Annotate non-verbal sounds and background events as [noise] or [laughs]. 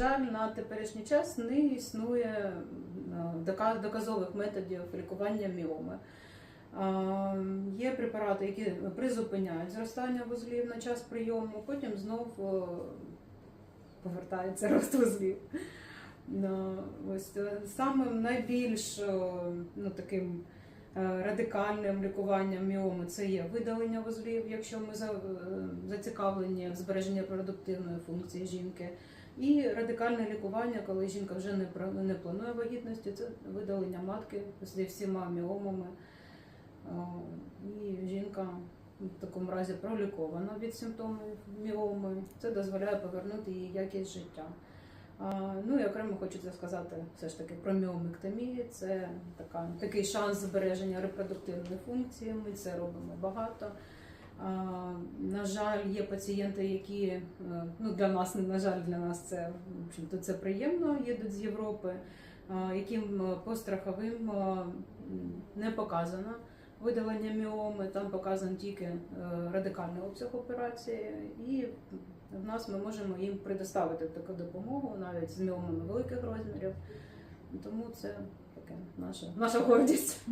Жаль, на теперішній час не існує е, доказових методів лікування міоми. Є препарати, які призупиняють зростання вузлів на час прийому, потім знов е, повертається [laughs] рост вузлів. Ну, Ось е, самим найбільш ну, таким радикальним лікуванням міоми це є видалення вузлів, якщо ми зацікавлені в збереженні репродуктивної функції жінки. І радикальне лікування, коли жінка вже не не планує вагітності, це видалення матки зі всіма міомами. І жінка в такому разі пролікована від симптомів міоми. Це дозволяє повернути їй якість життя. Ну і окремо хочеться сказати все ж таки про міомектомію. Це така, такий шанс збереження репродуктивної функції. Ми це робимо багато. На жаль, є пацієнти, які е, ну для нас, на жаль, для нас це в общем-то, це приємно, їдуть з Європи, яким е, по страховим е, не показано видалення міоми, там показан тільки радикальний обсяг операції, і в нас ми можемо їм предоставити таку допомогу навіть з міомами великих розмірів. Тому це таке наша, наша гордість.